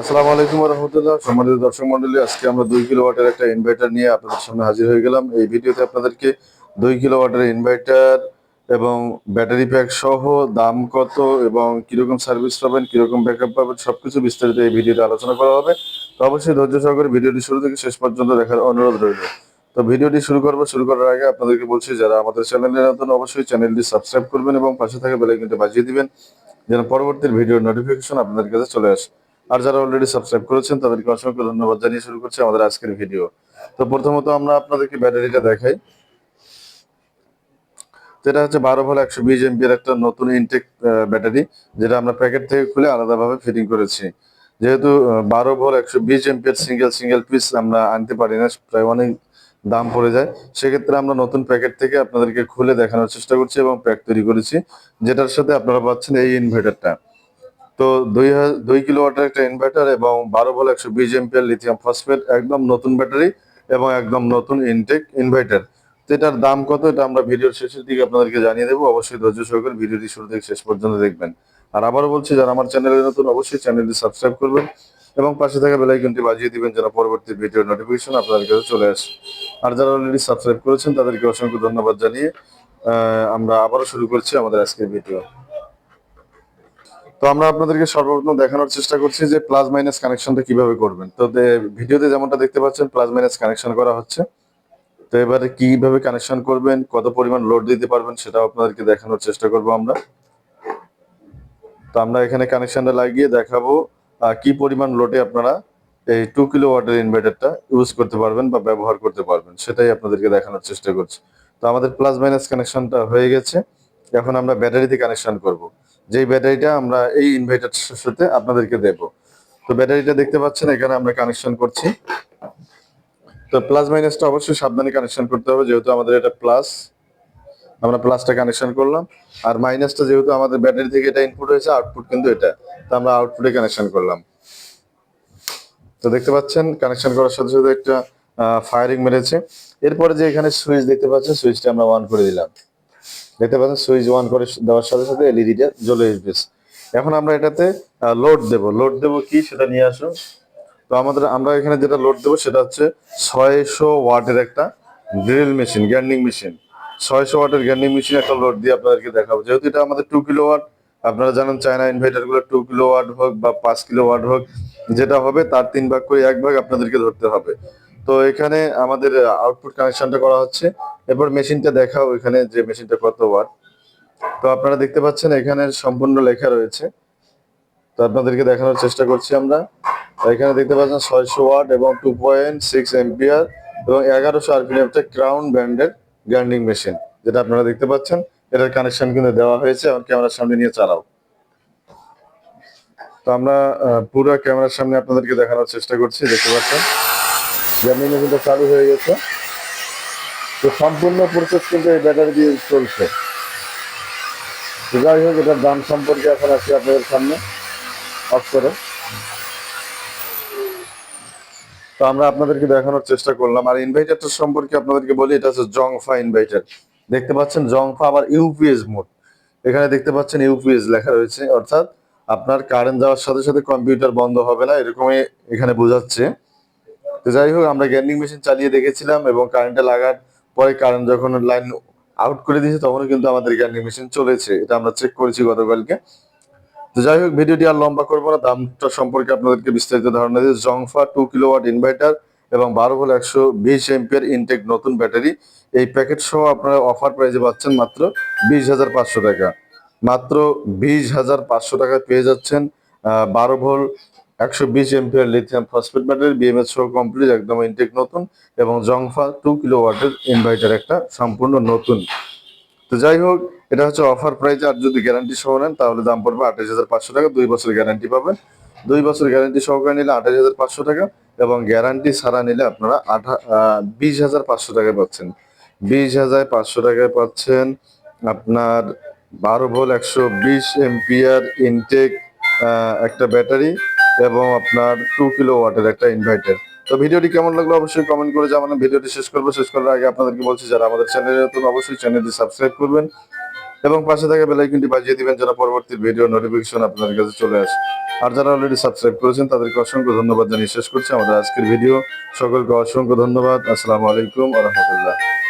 আসসালামু আলাইকুম রহমতুল্লাহ সম্মানিত দর্শক মন্ডলী, আজকে আমরা দুই কিলো ওয়াটের একটা ইনভার্টার নিয়ে আপনাদের সামনে হাজির হয়ে গেলাম। এই ভিডিওতে আপনাদেরকে দুই কিলো ওয়াটের ইনভার্টার এবং ব্যাটারি প্যাক সহ দাম কত এবং কীরকম সার্ভিস পাবেন, কীরকম ব্যাকআপ পাবেন, সবকিছু বিস্তারিত এই ভিডিওতে আলোচনা করা হবে। তো অবশ্যই ধৈর্য সহকারে ভিডিওটি শুরু থেকে শেষ পর্যন্ত দেখার অনুরোধ রইল। তো ভিডিওটি শুরু করব, শুরু করার আগে আপনাদেরকে বলছি, যারা আমাদের চ্যানেলে নতুন, অবশ্যই চ্যানেলটি সাবস্ক্রাইব করবেন এবং পাশে থাকা বেলাইকনটি বাজিয়ে দিবেন, যেন পরবর্তী ভিডিওর নোটিফিকেশন আপনাদের কাছে চলে আসে। আর যারা অলরেডি সাবস্ক্রাইব করেছেন, তাদেরকে অসংখ্য ধন্যবাদ জানিয়ে শুরু করছি আমাদের আজকের ভিডিও তো প্রথমত আমরা আপনাদেরকে ব্যাটারিটা দেখাই। যেটা হচ্ছে বারো ভোল্ট একশো বিশ এমপির একটা নতুন ইনটেক ব্যাটারি, যেটা আমরা প্যাকেট থেকে খুলে আলাদাভাবে ফিটিং করেছি। যেহেতু বারো ভোল্ট একশো বিশ এমপির সিঙ্গেল সিঙ্গেল পিস আমরা আনতে পারি না, প্রায় অনেক দাম পড়ে যায়। সেক্ষেত্রে আমরা নতুন প্যাকেট থেকে আপনাদেরকে খুলে দেখানোর চেষ্টা করছি এবং প্যাক তৈরি করেছি, যেটার সাথে আপনারা পাচ্ছেন এই ইনভার্টারটা তো দুই দুই কিলো ওয়াটের একটা ইনভার্টার এবং বারো ভোল্ট একশো বিশ এমপিয়ার লিথিয়াম ফসফেট একদম নতুন ব্যাটারি এবং একদম নতুন ইনটেক ইনভার্টার তো এটার দাম কত? এটা আমরা ভিডিওর শেষের দিকে আপনাদেরকে জানিয়ে দেবো। অবশ্যই ধৈর্য সহকারে ভিডিওটি শুরু থেকে শেষ পর্যন্ত দেখবেন। আর আবারও বলছি, যারা আমার চ্যানেলে নতুন, অবশ্যই চ্যানেলটি সাবস্ক্রাইব করবেন এবং পাশে থাকা বেল আইকনটি বাজিয়ে দিবেন যেন পরবর্তী ভিডিওর নোটিফিকেশন আপনাদের কাছে চলে আসে। আর যারা অলরেডি সাবস্ক্রাইব করেছেন, তাদেরকে অসংখ্য ধন্যবাদ জানিয়ে আমরা আবারও শুরু করছি আমাদের আজকের ভিডিও তো আমরা আপনাদেরকে সর্বপ্রথম দেখানোর চেষ্টা করছি যে প্লাস মাইনাস কানেকশনটা কীভাবে করবেন। তো ভিডিওতে যেমনটা দেখতে পাচ্ছেন প্লাস মাইনাস কানেকশন করা হচ্ছে। তো এবারে কীভাবে কানেকশন করবেন, কত পরিমাণ লোড দিতে পারবেন সেটাও আপনাদেরকে দেখানোর চেষ্টা করব আমরা। তো আমরা এখানে কানেকশনটা লাগিয়ে দেখাবো কি পরিমাণ লোডে আপনারা এই টু কিলো ওয়াটের ইনভার্টারটা ইউজ করতে পারবেন বা ব্যবহার করতে পারবেন, সেটাই আপনাদেরকে দেখানোর চেষ্টা করছি। তো আমাদের প্লাস মাইনাস কানেকশনটা হয়ে গেছে। এখন আমরা ব্যাটারিতে কানেকশন করব। যেই ব্যাটারিটা আমরা এই ইনভার্টারের সাথে আপনাদেরকে দেব। তো ব্যাটারিটা দেখতে পাচ্ছেন, এখানে আমরা কানেকশন করছি। তো প্লাস মাইনাসটা অবশ্যই সাবধানে কানেকশন করতে হবে, যেহেতু আমাদের এটা প্লাস আমরা প্লাসটা কানেকশন করলাম। আর মাইনাসটা যেহেতু আমাদের ব্যাটারি থেকে এটা ইনপুট হয়েছে আউটপুট কিন্তু এটা। তো আমরা আউটপুটে কানেকশন করলাম। তো দেখতে পাচ্ছেন কানেকশন করার সাথে সাথে একটা ফায়ারিং মেরেছে। এরপরে যে এখানে সুইচ দেখতে পাচ্ছেন সুইচটা আমরা অন করে দিলাম। দেখতে পাচ্ছেন, সুইচ অন করে দেওয়ার সাথে সাথে এলইডিটা জ্বলে উঠবে এখন আমরা এটাতে লোড দেব। লোড দেব কি? সেটা নিয়ে আসুন। তো আমাদের, আমরা এখানে যেটা লোড দেবো সেটা হচ্ছে ছয়শো ওয়াটের একটা ড্রিল মেশিন গ্যান্ডিং মেশিন ছয়শো ওয়াটের গ্যান্ডিং মেশিন একটা লোড দিয়ে আপনাদেরকে দেখাবো। যেহেতু এটা আমাদের টু কিলো ওয়াট আপনারা জানেন চায়না ইনভার্টারগুলো টু কিলো ওয়াট হোক বা পাঁচ কিলো ওয়াট হোক, যেটা হবে তার তিন ভাগ করে এক ভাগ আপনাদেরকে ধরতে হবে। তো এখানে আমাদের আউটপুট কানেকশনটা করা হচ্ছে। এরপর মেশিনটা দেখাও এখানে যে মেশিনটা কত ওয়াট তো আপনারা দেখতে পাচ্ছেন এখানে সম্পূর্ণ লেখা রয়েছে। তো আপনাদেরকে দেখানোর চেষ্টা করছি আমরা। এখানে দেখতে পাচ্ছেন ছয়শো ওয়াট এবং টু পয়েন্ট সিক্স এম্পিয়ার এবং এগারোশো আরপিএম একটা ক্রাউন ব্র্যান্ডের গ্রাইন্ডিং মেশিন যেটা আপনারা দেখতে পাচ্ছেন। এটার কানেকশন কিন্তু দেওয়া হয়েছে এবং ক্যামেরার সামনে নিয়ে চালাও। তো আমরা পুরো ক্যামেরার সামনে আপনাদেরকে দেখানোর চেষ্টা করছি, দেখতে পাচ্ছেন। গ্রাইন্ডিং মেশিনটা চালু হয়ে গেছে। তো সম্পূর্ণ প্রসেস কিন্তু এই ব্যাটারি দিয়ে চলছে। যাই হোক, এটার দাম সম্পর্কে এখন আসি আপনাদের সামনে। অফ করে। তো আমরা আপনাদেরকে দেখানোর চেষ্টা করলাম। আর ইনভাইটারটা সম্পর্কে আপনাদেরকে বলি, এটা হচ্ছে জংফা ইনভাইটার দেখতে পাচ্ছেন জংফা আবার ইউপিএস মোড এখানে দেখতে পাচ্ছেন ইউপিএস লেখা রয়েছে, অর্থাৎ আপনার কারেন্ট যাওয়ার সাথে সাথে কম্পিউটার বন্ধ হবে না, এরকমই এখানে বোঝাচ্ছে। তো যাই হোক, আমরা গ্যান্ডিং মেশিন চালিয়ে দেখেছিলাম এবং কারেন্টে লাগার পরে কারেন্ট যখন লাইন আউট করে দিয়েছে, তখনও কিন্তু আমাদের গ্যান্ডিং মেশিন চলেছে। এটা আমরা চেক করেছি গতকালকে। তো যাই হোক, ভিডিওটি আর লম্বা করব না। দামটা সম্পর্কে আপনাদেরকে বিস্তারিত ধারণা দিয়ে জংফা টু কিলোওয়াট ইনভার্টার এবং বারো ভোল্ট একশো বিশ এমপিয়ার ইনটেক নতুন ব্যাটারি এই প্যাকেট সহ আপনারা অফার প্রাইজে পাচ্ছেন মাত্র বিশ হাজার পাঁচশো টাকা। মাত্র বিশ হাজার পাঁচশো টাকায় পেয়ে যাচ্ছেন বারো ভোল্ট একশো বিশ ampere lithium phosphate battery BMS সহ কমপ্লিট একদম ইনটেক নতুন, এবং জংফা টু কিলো ওয়াটের ইনভার্টার একটা সম্পূর্ণ নতুন। তো যাই হোক, এটা হচ্ছে অফার প্রাইস আর যদি গ্যারান্টি সহ নেন, তাহলে দাম পড়বে আঠাশ হাজার পাঁচশো টাকা, দুই বছর গ্যারান্টি পাবেন। দুই বছর গ্যারান্টি সহকারে নিলে আঠাশ হাজার পাঁচশো টাকা, এবং গ্যারান্টি ছাড়া নিলে আপনারা আঠা বিশ হাজার পাঁচশো টাকায় পাচ্ছেন। বিশ হাজার পাঁচশো টাকায় পাচ্ছেন আপনার বারো ভোল্ট, একশো বিশ এমপিয়ার ইনটেক একটা ব্যাটারি এবং আপনার টু কিলো ওয়াটের একটা ইনভার্টার তো ভিডিওটি কেমন লাগল অবশ্যই কমেন্ট করে জানাবেন। ভিডিওটি শেষ করব। শেষ করার আগে আপনাদেরকে বলছি, যারা আমাদের চ্যানেলে নতুন, অবশ্যই চ্যানেলটি সাবস্ক্রাইব করবেন এবং পাশে থাকা বেল আইকনটি বাজিয়ে দিবেন যেন পরবর্তী ভিডিও নোটিফিকেশন আপনাদের কাছে চলে আসে। আর যারা অলরেডি সাবস্ক্রাইব করেছেন, তাদেরকে অসংখ্য ধন্যবাদ জানিয়ে শেষ করছি। আমাদের আজকের ভিডিও সকলকে অসংখ্য ধন্যবাদ। আসসালামু আলাইকুম আ